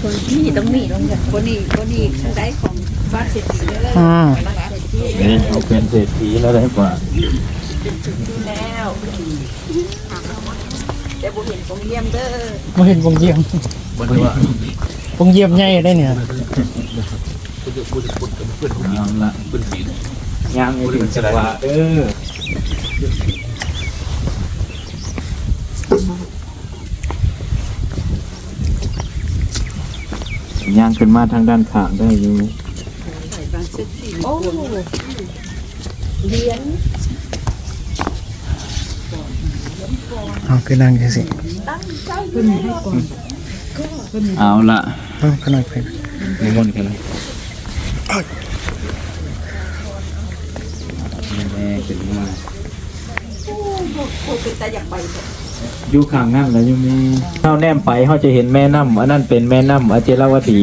คนนี้ต้องมีต้องอย่างคนนี้คนนี้ทางใดของบ้านเศรษฐีเลยอืมบ้านเศรษฐีนี่เขาเป็นเศรษฐีแล้วได้กว่าแล้วแต่บุเห็นของเยี่ยมเด้อบ่เห็นวงเยี่ยมบ่ได้ว่าวงเยี่ยมใหญ่ได้เนี่ยเอาละย่างไม่ถึงจังหวะเด้อ ย่างขึ้นมาทางด้านข้างได้อยู่บ้านเศรษฐีโอ้เหรียญเอาคือนั่งจังซี่เอาละเออขนาดไปนิมนต์กันเลยแม่ขึ้นมาโคตรเป็นตาอยากไปเถอะ อยู่ข้างนั่นแล้วยังมีเข้าแนมไปเขาจะเห็นแม่น้ำอันนั้นเป็นแม่น้ำอเจราวดี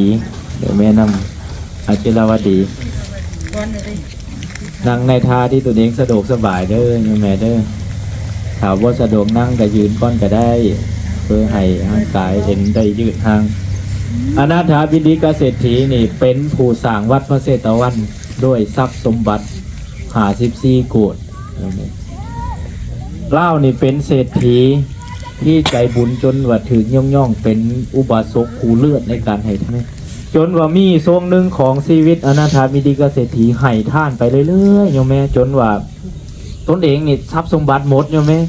เดี๋ยวแม่น้ำอเจราวดีนั่งในท่าที่ตัวเองสะดวกสบายเด้อโยมแม่เด้อถามว่าสะดวกนั่งก็ยืนก้อนก็ได้ เพื่อให้ร่างกายเห็นได้ยืดทางอนาถาบิดิกเศรษฐีนี่เป็นผู้สร้างวัดพระเศตวันด้วยทรัพย์สมบัติหาสิบสี่โกด เล่านี่เป็นเศรษฐีที่ใจบุญจนว่าถึงย่องย่องเป็นอุบาสกผูเลือดในการให้ท่านจนว่ามีช่วงหนึ่งของชีวิตอนาถามิดิกเศรษฐีให้ท่านไปเรื่อยๆโยมแม่จนว่าตนเองนี่ทรัพย์สมบัติหมดโยมแม่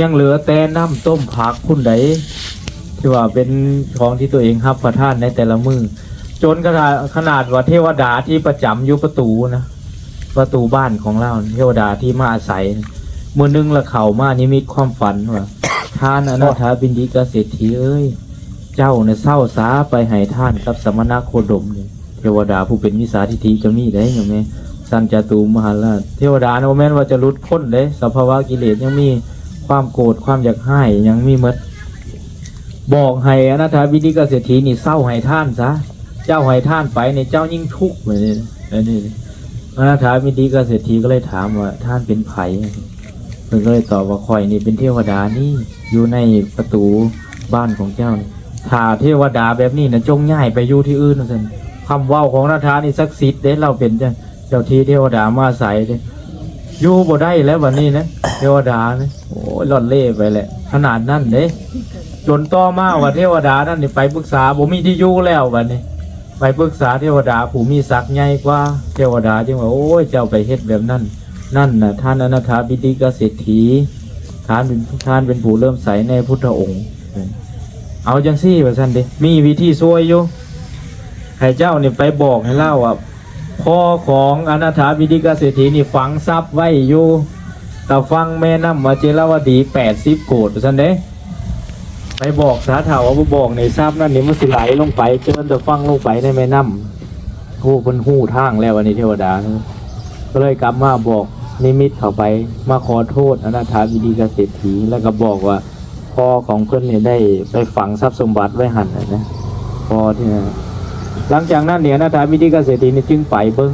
ยังเหลือแต่น้ำต้มผักคุณใดที่ว่าเป็นของที่ตัวเองรับประทานในแต่ละมือจนขนาดขนาดว่าเทวดาที่ประจำอยู่ประตูนะประตูบ้านของเราเทวดาที่มาอาศัย มือนึงละเข่ามานิมิตความฝันว่าท่านอนาถาบินดิกเศรษฐีเอ้ย เจ้าเนี่ยเศร้าสาไปให้ท่านกับสมณะโคดมเนี่ยเทวดาผู้เป็นมิสาทิฏฐิจะมีได้ยังไงสันจตูมหาราชเทวดาโนแม่นว่าจะรุดพ้นเลยสภาวะกิเลสยังมีความโกรธความอยากให้ยังมีมดบอกให้อนาถาบินดิกเศรษฐีนี่เศร้าให้ท่านซะเจ้าให้ท่านไปในเจ้ายิ่งทุกข์เลยอันนี้อนาถาบินดิกเศรษฐีก็เลยถามว่าท่านเป็นไผ่ เพิ่นก็เลยตอบว่าข่อยนี่เป็นเทวดานี่อยู่ในประตูบ้านของเจ้านี่ถ้าเทวดาแบบนี้นะจงย้ายไปอยู่ที่อื่นนะสิคำเว้าของนาธานี่ศักดิ์สิทธิ์เด้เราเป็นเจ้าเจ้าที่เทวดามาอาศัยเด้อยู่บ่ได้แล้ววันนี้นะเทวดานะโอ้ยหล่อนเล่ไปแหละ ขนาดนั้นเด้จนต่อมาว่าเทวดานั่นนี่ไปปรึกษาบ่มีที่อยู่แล้ววันนี้ ไปปรึกษาเทวดาผู้มีศักดิ์ใหญ่กว่าเทวดาจึงว่าโอ้ยเจ้าไปเฮ็ดแบบนั้น นั่นนะท่านอนาถาบิดิกเศรษฐีท่านเป็นท่านเป็นผู้เริ่มใสในพุทธองค์ เอาจังซี่ว่าซั่นด้มีวิธีช่วยอยู่ให้เจ้านี่ไปบอกให้เล่าว่าพ่อของอนาถาบิดิกเศรษฐีนี่ฝังทรัพย์ไว้อยู่แต่ฟังแม่น้ำมาเจราวดีแปดสิบโกดว่าซั่นเด้ไปบอกสาถาว่าบ่บอกในทรัพย์นั่นนี่มันสิไหลลงไปเจนแต่ฟังลงไปในแม่น้ำผู้เพิ่นหู้ทางแล้ววันนี้เทวดา ก็เลยกลับมาบอก นิมิตเข้าไปมาขอโทษอนาถาบิดีกเศรษฐีแล้วก็บอกว่าพ่อของเพื่อนเนี่ยได้ไปฝังทรัพย์สมบัติไว้หันนะพ่อที่นะหลังจากนั้นเนี่ยอนาถาบิดีกเศรษฐีนี่จึงไปเบิ้ง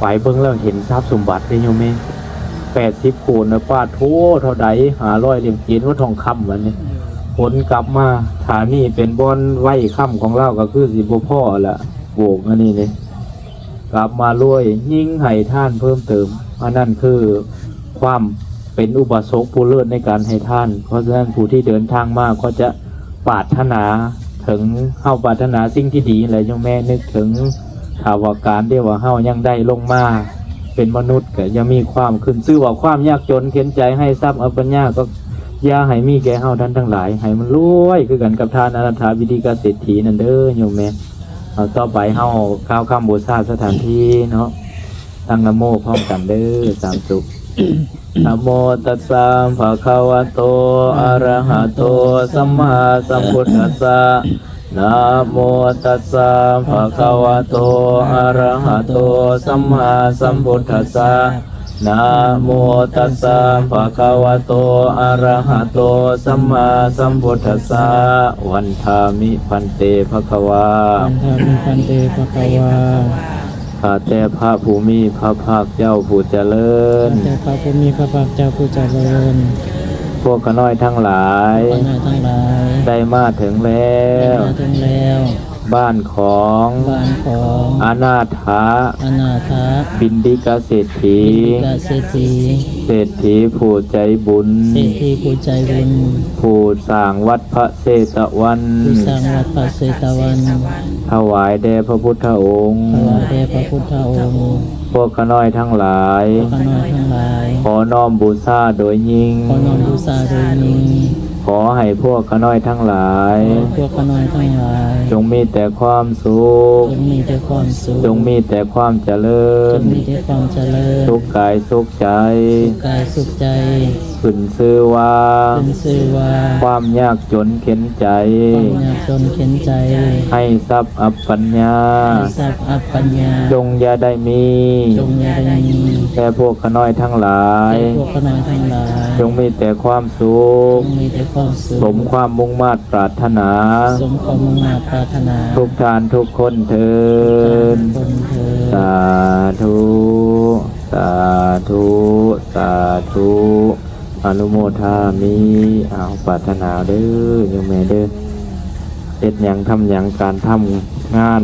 ไปเบิ้งแล้วเห็นทรัพย์สมบัติได้โยมเมแปดสิบโกนนะป้าโทเท่าใดหาร้อยเหรียญเกียรว่าทองคำวันนี้ผลกลับมาฐานนี่เป็นบอนไหวค่ำของเราก็คือสิบพ่อละโบกอันนี้เลย กลับมารวยยิ่งให้ท่านเพิ่มเติม อันนั้นคือความเป็นอุบาสกผู้เลิศในการให้ท่าน เพราะฉะนั้นผู้ที่เดินทางมากก็จะปรารถนาถึงเฮาปรารถนาสิ่งที่ดีแหละยงแม่นึกถึงข่าวการเดียวว่าเฮายังได้ลงมาเป็นมนุษย์ก็ยังมีความขึ้น ซื่อว่าความยากจนเข็นใจให้ทรัพย์อปัญญาก็ย่าให้มีแก่เฮาท่านทั้งหลายให้มันรวยคือกันกับทานอนาถาวิธีกเศรษฐีนั่นเด้อโยมแม่ ต่อไปเฮาข้าวข้ามบูชาสถานที่เนาะตั้งนะโมพร้อมกันเด้อสามสุขนะโมตัสสะภะคะวะโต อะระหะโต สัมมาสัมพุทธัสสะนะโมตัสสะภะคะวะโต อะระหะโต สัมมาสัมพุทธัสสะ นะโมตัสสะภะคะวะโต อะระหะโต สัมมาสัมพุทธัสสะ วันทามิพันเตภะคะวาอันทามิพันเตภควาข้าแต่พระภูมิพระภาคเจ้าผู้เจริญ แต่พระผู้มีพระภาคเจ้าผู้เจริญขพวกขน้อยทั้งหลาย ขอหน่อยทั้งหลายได้มาถึงแล้ได้ว มาถึงแล้ว บ้านของบ้านของอานาถาอนาถาบินดิกเศรษฐีบิดาเศรษฐีเศรษฐีผู้ใจบุญเศรษฐีผู้ใจบุญผู้สร้างวัดพระเศตวันผู้สร้างวัดพระเศตวันถวายแด่พระพุทธองค์ถวายแด่พระพุทธองค์พวกขน้อยทั้งหลายขอหน่อยทั้งหลาย ขอน้อมบูชาโดยยิ่งขอน้อมบูชาโดยนี้ ขอให้พวกขน้อยทั้งหลายขอพวกขอน้อยทั้งหลาย จงมีแต่ความสุข จงมีแต่ความสุข จงมีแต่ความเจริจญงมีแต่ความเจริญ สุขกายสุขใจ สุขกายสุขใจ ขึ้นชื่อว่า เป็นชื่อว่าความยากจนเข็นใจ ความยากจนเข็นใจให้ทรัพย์อัปปัญญา ให้ทรัพย์อัปปัญญาจงอย่าได้มี จงอย่าได้มีแค่พวกขน้อยทั้งหลายให้พวกขน้อยทั้งหลายจงมีแต่ความสุจขงมีแต่ความสุขสมความมุ่งมา่ปรารถนา สมความมุ่งมา่ปรารถนาทุกทานทุกคนเทิน คนเธอ สาธุ สาธุ สาธุ อนุโมทามิเอาปรารถนาเด้อโยมแม่เด้อเฮ็ดหยังทำหยังการทำงาน